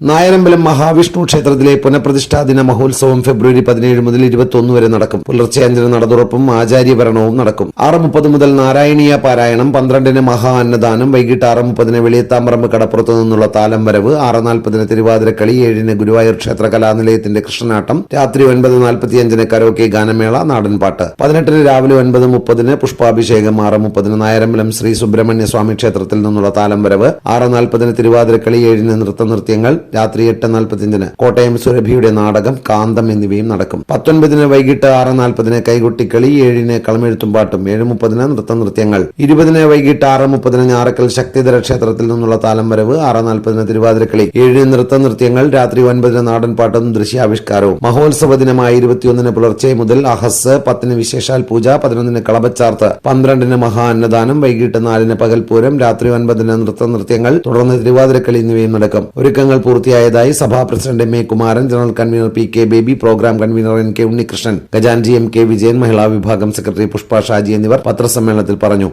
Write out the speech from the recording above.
നായരമ്പലം മഹാവിഷ്ണു ക്ഷേത്രത്തിലെ പുനഃപ്രതിഷ്ഠാ ദിന മഹോത്സവം ഫെബ്രുവരി പതിനേഴ് മുതൽ ഇരുപത്തിയൊന്ന് വരെ നടക്കും. പുലർച്ചെ അഞ്ചിന് നടതുറപ്പും ആചാര്യഭരണവും നടക്കും. ആറ് മുപ്പത് മുതൽ നാരായണീയ പാരായണം പന്ത്രണ്ടിന് മഹാ അന്നദാനം വൈകിട്ട് ആറ് മുപ്പതിന് വെളിയത്താമ്പറമ്പ് കടപ്പുറത്തു നിന്നുള്ള താലം വരവ് ആറ് നാൽപ്പതിന് തിരുവാതിരക്കളി ഏഴിന് ഗുരുവായൂർ ക്ഷേത്ര കലാനിലയത്തിന്റെ കൃഷ്ണനാട്ടം രാത്രി ഒൻപത് നാൽപ്പത്തിയഞ്ചിന് കരോക്കെ ഗാനമേള നാടൻപാട്ട് പതിനെട്ടിന് രാവിലെ ഒൻപത് മുപ്പതിന് പുഷ്പാഭിഷേകം ആറ് മുപ്പതിന് നായരമ്പലം ശ്രീ സുബ്രഹ്മണ്യ സ്വാമി ക്ഷേത്രത്തിൽ നിന്നുള്ള താലം വരവ് ആറ് നാൽപ്പതിന് തിരുവാതിരക്കളി ഏഴിന് നൃത്തനൃത്യങ്ങൾ രാത്രി എട്ട് നാൽപ്പത്തിയഞ്ചിന് കോട്ടയം സുരഭിയുടെ നാടകം കാന്തം എന്നിവയും നടക്കും. പത്തൊൻപതിന് വൈകിട്ട് ആറ് നാൽപ്പതിന് കൈകൊട്ടിക്കളി ഏഴിന് കളമെഴുത്തും പാട്ടും ഏഴ് മുപ്പതിന് നൃത്തനൃത്യങ്ങൾ ഇരുപതിന് വൈകിട്ട് ആറ് മുപ്പതിന് ഞാറക്കൽ ശക്തിധര ക്ഷേത്രത്തിൽ നിന്നുള്ള താലം വരവ് ആറ് നാൽപ്പതിന് തിരുവാതിരക്കളി ഏഴിന് നൃത്തനൃത്യങ്ങൾ രാത്രി ഒൻപതിന് നാടൻപാട്ടും ദൃശ്യാവിഷ്കാരവും. മഹോത്സവ ദിനമായ ഇരുപത്തിയൊന്നിന് പുലർച്ചെ മുതൽ അഹസ് പത്തിന് വിശേഷാൽ പൂജ പതിനൊന്നിന് കളപച്ചാർത്ത് പന്ത്രണ്ടിന് മഹാ അന്നദാനം വൈകിട്ട് നാലിന് പകൽപൂരം രാത്രി ഒൻപതിന് നൃത്തനൃത്യങ്ങൾ തുടർന്ന് തിരുവാതിരക്കളി എന്നിവയും നടക്കും. ഒരുക്കങ്ങൾ പൂർത്തിയായതായി സഭാ president M A Kumaran general convener P K Baby programme convener N K Unnikrishnan ഖജാൻജി M K Vijayan മഹിളാ വിഭാഗം സെക്രട്ടറി പുഷ്പ ഷാജി എന്നിവർ പത്രസമ്മേളനത്തിൽ പറഞ്ഞു.